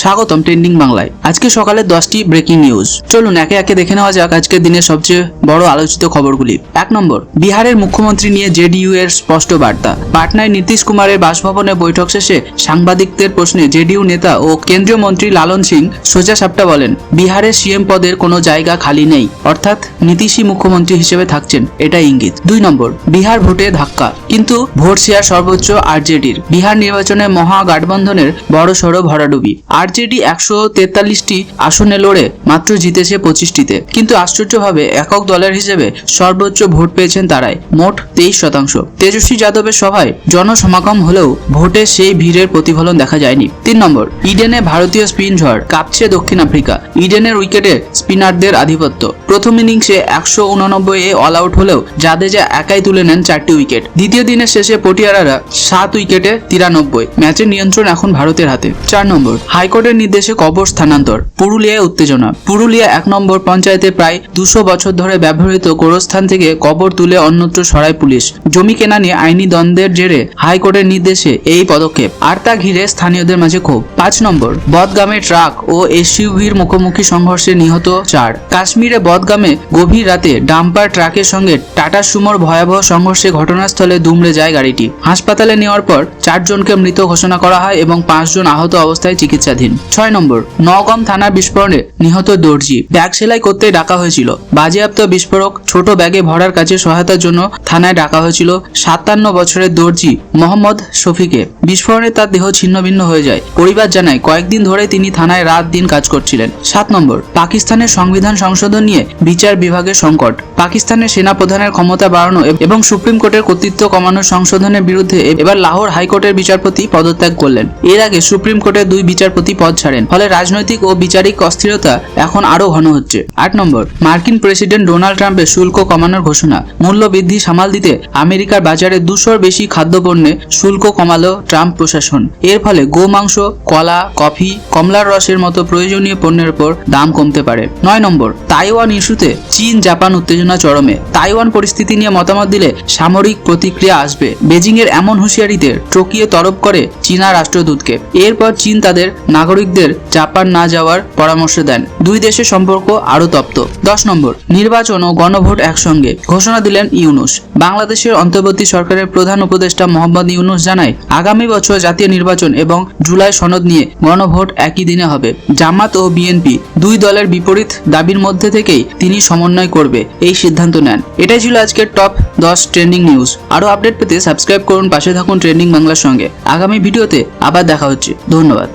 স্বাগতম ট্রেন্ডিং বাংলায়। আজকে সকালে দশটি ব্রেকিং নিউজ। চলুন একে একে দেখে নেওয়া যাক আজকের দিনের সবচেয়ে বড় আলোচিত খবরগুলি। এক নম্বর, বিহারের মুখ্যমন্ত্রী নিয়ে জেডিইউ এর স্পষ্ট বার্তা। পাটনায় নীতিশ কুমারের বাসভবনে বৈঠক শেষে সাংবাদিকদের প্রশ্নে জেডিইউ নেতা ও কেন্দ্রীয় মন্ত্রী লালন সিং সোজা সাপটা বলেন বিহারের সিএম পদের কোনো জায়গা খালি নেই। অর্থাৎ নীতিশই মুখ্যমন্ত্রী হিসেবে থাকছেন, এটা ইঙ্গিত। দুই নম্বর, বিহার ভোটে ধাক্কা। কিন্তু ভোট শেয়ার সর্বোচ্চ আরজেডির। বিহার নির্বাচনে মহাগঠবন্ধনের বড় সড়ো ভরাডুবি আরজেডি একশো তেতাল্লিশটি আসনে লড়ে মাত্র জিতেছে পঁচিশটিতে। কিন্তু আশ্চর্যভাবে একক দলের হিসেবে সর্বোচ্চ ভোট পেয়েছেন তারাই, মোট তেইশ শতাংশ। তেজস্বী যাদবের সভায় জনসমাগম হলেও ভোটে সেই ভিড়ের প্রতিফলন দেখা যায়নি। তিন নম্বর, ইডেনে ভারতীয় স্পিন ঝড় কাঁপছে দক্ষিণ আফ্রিকা। ইডেনের উইকেটে স্পিনারদের আধিপত্য। প্রথম ইনিংসে একশো উননব্বই এ অল আউট হলেও জাদেজা একাই তুলে নেন চারটি উইকেট। দ্বিতীয় দিনের শেষে পটিয়ারারা সাত উইকেটে তিরানব্বই। ম্যাচের নিয়ন্ত্রণ এখন ভারতের হাতে। চার নম্বর হাইকোর্টের নির্দেশে কবর স্থানান্তর, পুরুলিয়ায় উত্তেজনা। পুরুলিয়া এক নম্বর পঞ্চায়েতে প্রায় দুশো বছর ধরে ব্যবহৃত গোরস্থান থেকে কবর তুলে অন্যত্র সরায় পুলিশ। জমি কেনা নিয়ে আইনি দ্বন্দ্বের জেরে হাইকোর্টের নির্দেশে এই পদক্ষেপ। আর তা ঘিরে স্থানীয়দের মাঝে ক্ষোভ। পাঁচ নম্বর, বদগামে ট্রাক ও এসইউভির মুখোমুখি সংঘর্ষে নিহত চার। কাশ্মীরে বদগামে গভীর রাতে ডাম্পার ট্রাকের সঙ্গে টাটা সুমোর ভয়াবহ সংঘর্ষে ঘটনাস্থলে দুমড়ে যায় গাড়িটি। হাসপাতালে নেওয়ার পর চারজনকে মৃত ঘোষণা করা হয় এবং পাঁচজন আহত অবস্থায় চিকিৎসাধীন। ছয় নম্বর নওগাম থানার বিস্ফোরণে নিহত দর্জি। ব্যাগ সেলাই করতে ডাকা হয়েছিল। বাজেয়াপ্ত বিস্ফোরক ছোট ব্যাগে ভরার কাছে সহায়তার জন্য থানায় ডাকা হয়েছিল সাতান্ন বছরের দর্জি মোহাম্মদ শফিকে। বিস্ফোরণে তার দেহ ছিন্নভিন্ন হয়ে যায়। পরিবার জানায়, কয়েকদিন ধরে তিনি থানায় রাত দিন কাজ করছিলেন। সাত নম্বর, পাকিস্তানের সংবিধান সংশোধন নিয়ে বিচার বিভাগের সংকট। পাকিস্তানের সেনা প্রধানের ক্ষমতা বাড়ানো এবং সুপ্রিম কোর্টের কর্তৃত্ব কমানোর সংশোধনের বিরুদ্ধে এবার লাহোর হাইকোর্টের বিচারপতি পদত্যাগ করলেন। এর আগে সুপ্রিম কোর্টের দুই বিচারপতি পদ ছাড়েন। ফলে রাজনৈতিক ও বিচারিক অস্থিরতা এখন আরও ঘন হচ্ছে। আট নম্বর, মার্কিন প্রেসিডেন্ট ডোনাল্ড ট্রাম্পের শুল্ক কমানোর ঘোষণা। মূল্য বৃদ্ধি সামাল দিতে আমেরিকার বাজারে দুশোর বেশি খাদ্যপণ্যে শুল্ক কমালো ট্রাম্প প্রশাসন। এর ফলে গোমাংস কলা, কফি, কমলার রসের মতো প্রয়োজনীয় পণ্যের উপর দাম কমতে পারে। নয় নম্বর, তাইওয়ান ইস্যুতে চীন জাপান উত্তেজনা চরমে। তাইওয়ান পরিস্থিতি নিয়ে মতামত দিলে সামরিক প্রতিক্রিয়া আসবে। বেজিং এর এমন হুঁশিয়ারিতে টোকিও তরফ করে চীনা রাষ্ট্রদূতকে। এরপর চীন তাদের নাগরিকদের জাপান না যাওয়ার পরামর্শ দেন। দুই দেশের সম্পর্ক আরও তপ্ত। দশ নম্বর, নির্বাচন ও গণভোট একসঙ্গে, ঘোষণা দিলেন ইউনুস। বাংলাদেশের অন্তর্বর্তী সরকারের প্রধান উপদেষ্টা মোহাম্মদ ইউনুস জানায়, আগামী বছর জাতীয় নির্বাচন এবং জুলাই সনদ নিয়ে গণভোট একই দিনে হবে। জামাত ও বিএনপি দুই দলের বিপরীত দাবির মধ্যে থেকেই তিনি সমন্বয় করবে, এই সিদ্ধান্ত নেন। এটাই ছিল আজকের টপ দশ ট্রেন্ডিং নিউজ। আরও আপডেট পেতে সাবস্ক্রাইব করুন, পাশে থাকুন ট্রেন্ডিং বাংলার সঙ্গে। আগামী ভিডিওতে আবার দেখা হচ্ছে। ধন্যবাদ।